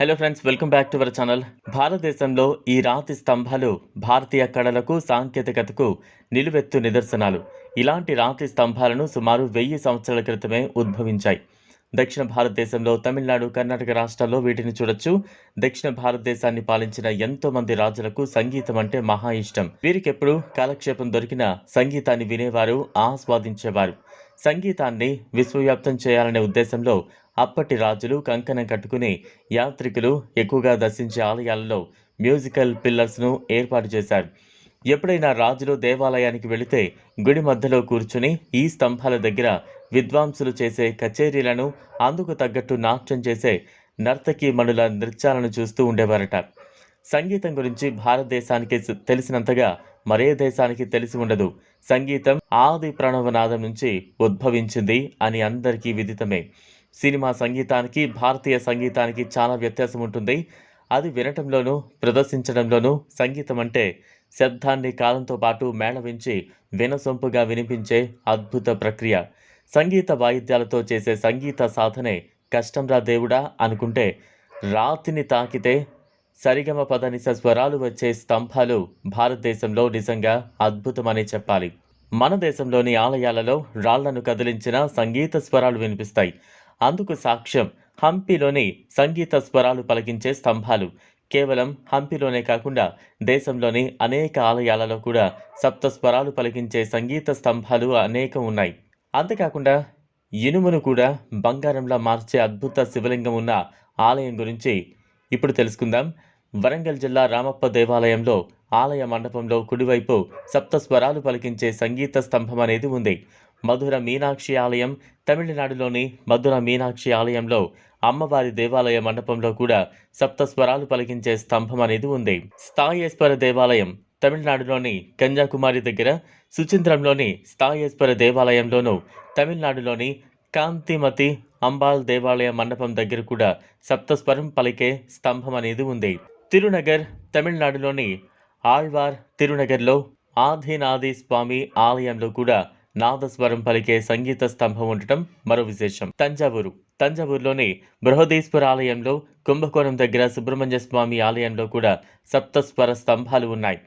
Hello friends welcome back to our channel భారతదేశంలో ఈ రాతి స్తంభాలు భారతీయ కళలకు సాంకేతికతకు నిలువెత్తు నిదర్శనాలు. ఇలాంటి రాతి స్తంభాలను సుమారు వెయ్యి సంవత్సరాల క్రితమే ఉద్భవించాయి. దక్షిణ భారతదేశంలో తమిళనాడు కర్ణాటక రాష్ట్రాల్లో వీటిని చూడొచ్చు. దక్షిణ భారతదేశాన్ని పాలించిన ఎంతో మంది రాజులకు సంగీతం అంటే మహా ఇష్టం. వీరికెప్పుడు కాలక్షేపం దొరికిన సంగీతాన్ని వినేవారు ఆస్వాదించేవారు. సంగీతాన్ని విశ్వవ్యాప్తం చేయాలనే ఉద్దేశంలో అప్పటి రాజులు కంకణం కట్టుకుని యాత్రికులు ఎక్కువగా దర్శించే ఆలయాలలో మ్యూజికల్ పిల్లర్స్ను ఏర్పాటు చేశారు. ఎప్పుడైనా రాజులు దేవాలయానికి వెళితే గుడి మధ్యలో కూర్చుని ఈ స్తంభాల దగ్గర విద్వాంసులు చేసే కచేరీలను అందుకు తగ్గట్టు నాట్యం చేసే నర్తకీ మణుల నృత్యాలను చూస్తూ ఉండేవారట. సంగీతం గురించి భారతదేశానికి తెలిసినంతగా మరే దేశానికి తెలిసి ఉండదు. సంగీతం ఆది ప్రణవనాదం నుంచి ఉద్భవించింది అని అందరికీ విదితమే. సినిమా సంగీతానికి భారతీయ సంగీతానికి చాలా వ్యత్యాసం ఉంటుంది. అది వినటంలోనూ ప్రదర్శించడంలోనూ సంగీతం అంటే శబ్దాన్ని కాలంతో పాటు మేళవించి వినసొంపుగా వినిపించే అద్భుత ప్రక్రియ. సంగీత వాయిద్యాలతో చేసే సంగీత సాధనే కష్టంరా దేవుడా అనుకుంటే రాతిని తాకితే సరిగమ పదనిస స్వరాలు వచ్చే స్తంభాలు భారతదేశంలో నిజంగా అద్భుతమని చెప్పాలి. మన దేశంలోని ఆలయాలలో రాళ్ళను కదిలించిన సంగీత స్వరాలు వినిపిస్తాయి. అందుకు సాక్ష్యం హంపీలోని సంగీత స్వరాలు పలికించే స్తంభాలు. కేవలం హంపీలోనే కాకుండా దేశంలోని అనేక ఆలయాలలో కూడా సప్త స్వరాలు పలికించే సంగీత స్తంభాలు అనేకం ఉన్నాయి. అంతేకాకుండా ఇనుమును కూడా బంగారంలా మార్చే అద్భుత శివలింగం ఉన్న ఆలయం గురించి ఇప్పుడు తెలుసుకుందాం. వరంగల్ జిల్లా రామప్ప దేవాలయంలో ఆలయ మండపంలో కుడివైపు సప్త స్వరాలు పలికించే సంగీత స్తంభం అనేది ఉంది. మధుర మీనాక్షి ఆలయం తమిళనాడులోని మధుర మీనాక్షి ఆలయంలో అమ్మవారి దేవాలయ మండపంలో కూడా సప్త స్వరాలు పలికించే స్తంభం అనేది ఉంది. స్థాయేశ్వర దేవాలయం తమిళనాడులోని కన్యాకుమారి దగ్గర సుచింద్రంలోని స్థాయేశ్వర దేవాలయంలోను తమిళనాడులోని కాంతిమతి అంబాల్ దేవాలయ మండపం దగ్గర కూడా సప్తస్వరం పలికే స్తంభం అనేది ఉంది. తిరునగర్ తమిళనాడులోని ఆళ్వార్ తిరునగర్లో ఆదినాది స్వామి ఆలయంలో కూడా నాదస్వరం పలికే సంగీత స్తంభం ఉండటం మరో విశేషం. తంజావూరు. తంజావూరులోని బృహదీశ్వర ఆలయంలో కుంభకోణం దగ్గర సుబ్రహ్మణ్య స్వామి ఆలయంలో కూడా సప్తస్వర స్తంభాలు ఉన్నాయి.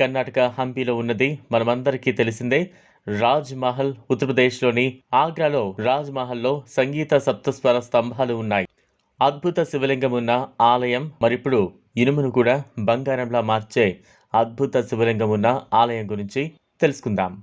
కర్ణాటక హంపీలో ఉన్నది మనమందరికీ తెలిసిందే రాజ్ మహల్ ఉత్తరప్రదేశ్లోని ఆగ్రాలో రాజ్ మహల్లో సంగీత సప్తస్వర స్తంభాలు ఉన్నాయి. అద్భుత శివలింగం ఉన్న ఆలయం మరిప్పుడు ఇనుమును కూడా బంగారంలా మార్చే అద్భుత శివలింగం ఉన్న ఆలయం గురించి తెలుసుకుందాం.